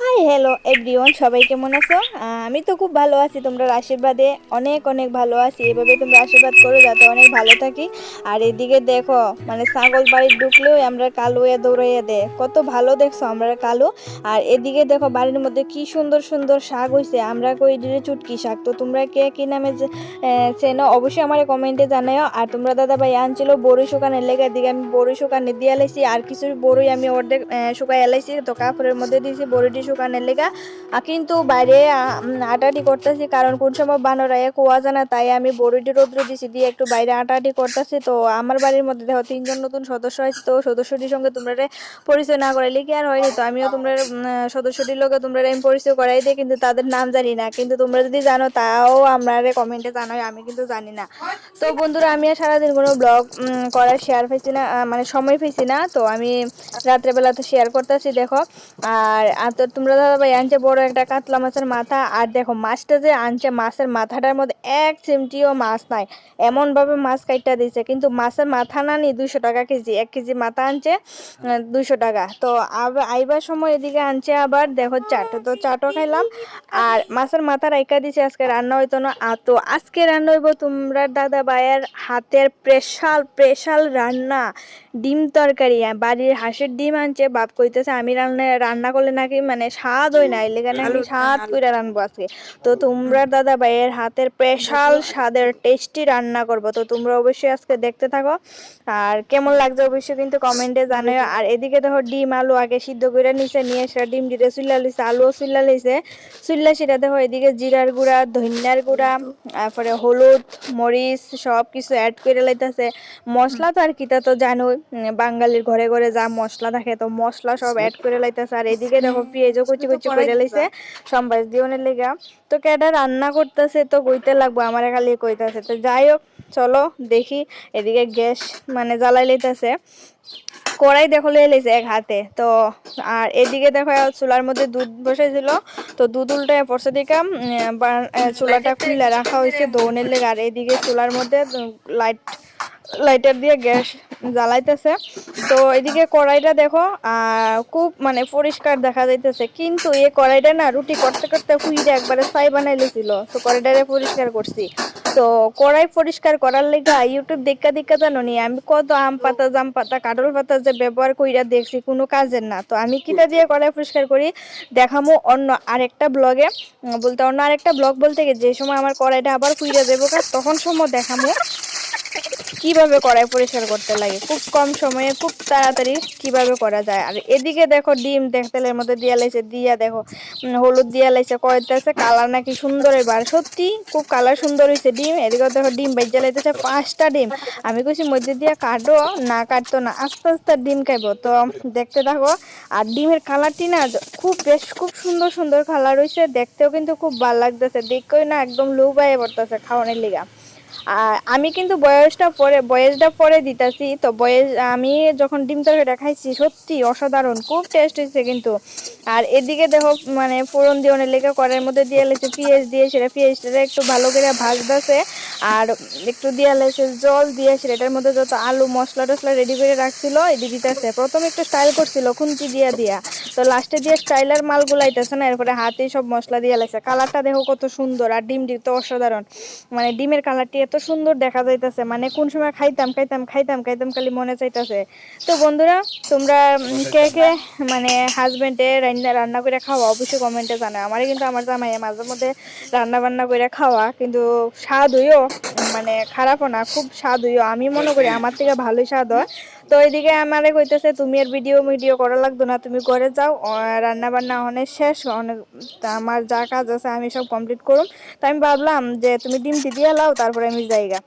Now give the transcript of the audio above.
Hi hello everyone সবাই কেমন আছো? আমি তো খুব ভালো আছি। তোমরা আশীর্বাদে অনেক অনেক ভালো আছি। এভাবে তোমরা আশীর্বাদ করো যাতে অনেক ভালো থাকি। আর এদিকে দেখো মানে ছাগল বাড়ির ঢুকলেও আমরা কালো এ দৌড়াইয়া দে। কত ভালো দেখছ আমরা কালো। আর এদিকে দেখো, বাড়ির মধ্যে কি সুন্দর সুন্দর শাক হইছে। আমরা কই দিলে চুটকি শাক। তো তোমরা কে, কি নামে চেনো অবশ্যই আমার কমেন্টে জানাও আর তোমরা দাদা ভাই আনছিল বড়ি শুকানের লেগে। দিকে আমি বড়ি শুকানে দিয়ে লাইছি। আর কিছু বড়ি আমি অর্ধেক শুকাই এলাইছি তো কাপড়ের মধ্যে দিয়েছি বড়িটি শুকানের লেগা। কিন্তু বাইরে আটাটি করতেছি, কারণ কোন সময় বানরায় কুয়া জানা তাই আমি বড়িটি রোদ্র দিছি, দিয়ে একটু বাইরে আটাটি করতেছি। তো আমার বাড়ির মধ্যে দেখো, তিনজন নতুন সদস্য আছে, তো সদস্যটির সঙ্গে তোমরা পরিচয় না করাইলে কি আর হয়নি তো আমিও তোমরা সদস্যটির লোকে তোমরা আমি পরিচয় করাই দিই, কিন্তু তাদের নাম জানি না। কিন্তু তোমরা যদি জানো, তাও আমরা কমেন্টে জানাই, আমি কিন্তু জানি না। তো বন্ধুরা, আমি আর সারাদিন কোনো ব্লগ করার শেয়ার পেয়েছি না মানে সময় পেয়েছি না, তো আমি রাত্রেবেলা তো শেয়ার করতেছি, দেখো। আর তোমরা দাদা ভাই আনছে বড় একটা কাতলা মাছের মাথা। আর দেখো, মাছটা যে আনছে, মাছের মাথাটার মধ্যে এক চিমটিও মাছ নাই। এমনভাবে মাছ কাইটা দিয়েছে কিন্তু মাছের মাথা না নি দুইশো টাকা কেজি এক কেজি মাথা আনছে দুইশো টাকা। তো আইবার সময় এদিকে আনছে আবার দেখো চাট। তো চাটও খাইলাম আর মাছের মাথা রাইকা দিছে আজকে রান্না হইতো না। তো আজকে রান্না হইব তোমরা দাদা ভাইয়ের হাতের প্রেশাল প্রেশাল রান্না ডিম তরকারি। বাড়ির হাঁসের ডিম আনছে বাপ কইতেছে আমি রান্না রান্না করলে নাকি মানে স্বাদ হয় না এলে আমি স্বাদ করে রান্নবো আজকে। তো তোমরা দাদা ভাইয়ের হাতের স্পেশাল স্বাদের টেস্টি রান্না করব। তো তোমরা অবশ্যই আজকে দেখতে থাকো। আর কেমন লাগছে অবশ্যই কিন্তু কমেন্টে জানাও। আর এদিকে দেখো ডিম আলু আগে সিদ্ধ করে নিছে নিয়ে সেটা ডিম দিতে চুল্লা লিছে আলুও চুল্লা লিছে। চুল্লা সেটা দেখো এদিকে জিরার গুঁড়া ধনিয়ার গুঁড়া তারপরে হলুদ মরিচ সব কিছু অ্যাড করে লাইতেছে। মশলা তো আর কিটা তো উম, বাঙালির ঘরে ঘরে যা মশলা থাকে তো মশলা সব অ্যাড করে লাইতেছে। আর এদিকে দেখো পেঁয়াজও কুচি কুচি করে লাইছে। সম্বাস দিওনের লেগা। তো কেডা রান্না করতেছে তো কইতে লাগবো, আমার খালি কইতাছে। তো যাই হোক চলো দেখি, এদিকে গ্যাস মানে জ্বালাই লইতেছে। কড়াই দেখো লয়ে লেছে এক হাতে। তো, আর এদিকে দেখো চুলার মধ্যে দুধ বসেছিল। তো দুধ উল্টে পড়ছে দিকে চুলাটা খুলে রাখা হয়েছে দৌনের লেগে। আর এদিকে চুলার মধ্যে লাইট লাইটার দিয়ে গ্যাস জ্বালাইতেছে। তো এদিকে কড়াইটা দেখো খুব মানে পরিষ্কার দেখা যাইতেছে। কিন্তু এই কড়াইটা না রুটি করতে করতে হুইরে একবারে ছাই বানাই লিছিল। তো কড়াইটারে পরিষ্কার করছি। তো কড়াই পরিষ্কার করার লেগা ইউটিউব দেখা দেখা জানো নি, আমি কত আম পাতা, জাম পাতা কাটল পাতা যে ব্যবহার কইরা দেখছি কোনো কাজের না। তো আমি কিটা দিয়ে কড়াই পরিষ্কার করি, দেখামো অন্য আরেকটা ব্লগে। বলতে অন্য আরেকটা ব্লগ বলতে যে সময় আমার কড়াইটা আবার কুইরা দেবো তখন সময় দেখামো। কীভাবে কড়াই পরিষ্কার করতে লাগে? খুব কম সময়ে খুব তাড়াতাড়ি কীভাবে করা যায়? আর এদিকে দেখো ডিম দেখ, তেলের মধ্যে দিয়া লাইছে, দিয়া দেখো হলুদ দিয়া লাইছে কয়তেছে কালার নাকি সুন্দর এবার। সত্যি খুব কালার সুন্দর হয়েছে ডিম। এদিকে দেখো ডিম বাইজা লাইতেছে পাঁচটা ডিম। আমি কইছি মধ্যে দিয়া কাটো, না কাটতো না, আস্তে আস্তে ডিম খাইবো। তো দেখতে থাকো, আর ডিমের কালারটি না খুব বেশ, খুব সুন্দর সুন্দর কালার হয়েছে দেখতেও কিন্তু খুব ভালো লাগতেছে। দেখেই না একদম লু বাইয়ে পড়তেছে খাওয়ানোর লিগা। আর আমি কিন্তু বয়সটা পরে বয়সটা পরে দিতেছি, তো বয়স, আমি যখন ডিম তরকারিটা খাইছি, সত্যি অসাধারণ, খুব টেস্ট হয়েছে কিন্তু। আর এদিকে দেখো মানে ফোড়ন দিয়ে অনেক লেখা করার মধ্যে দিয়ে লেগেছে পেঁয়াজ দিয়ে সেটা পেঁয়াজটা একটু ভালো করে ভাজতেছে। আর একটু দিয়ে লেছে জল দিয়ে সেটা এটার মধ্যে যত আলু, মশলা টসলা রেডি করে রাখছিল এটি দিতেছে। প্রথমে একটু স্টাইল করছিল, খুন্তি দিয়া দিয়া। তো লাস্টে দিয়ে স্টাইলার মাল গুলাইতেছে না, এরপরে হাতে সব মশলা দিয়ে লাগছে কালারটা দেখো কত সুন্দর, আর ডিম তো অসাধারণ। মানে ডিমের কালারটি এত সুন্দর দেখা যাইতেছে মানে কোন সময় খাইতাম খাইতাম খাইতাম খাইতাম খালি মনে চাইতেছে। তো বন্ধুরা, তোমরা কে কে মানে হাজবেন্ডে রান্না রান্না করে খাওয়া, অবশ্যই কমেন্টে জানাও। আমারই কিন্তু আমার জামাই মাঝে মধ্যে রান্না বান্না করে খাওয়া, কিন্তু স্বাদ হইও মানে খারাপও না, খুব স্বাদ হইও আমি মনে করি আমার থেকে ভালোই স্বাদ হয়। তো এইদিকে আমারে কইতেছে, তুমি আর ভিডিও ভিডিও করা লাগতো না, তুমি ঘরে যাও রান্না বান্না অনেক শেষ, অনেক আমার যা কাজ আছে আমি সব কমপ্লিট করুন তো আমি ভাবলাম যে, তুমি ডিম দিয়ে লাও, তারপরে আমি যাইগা।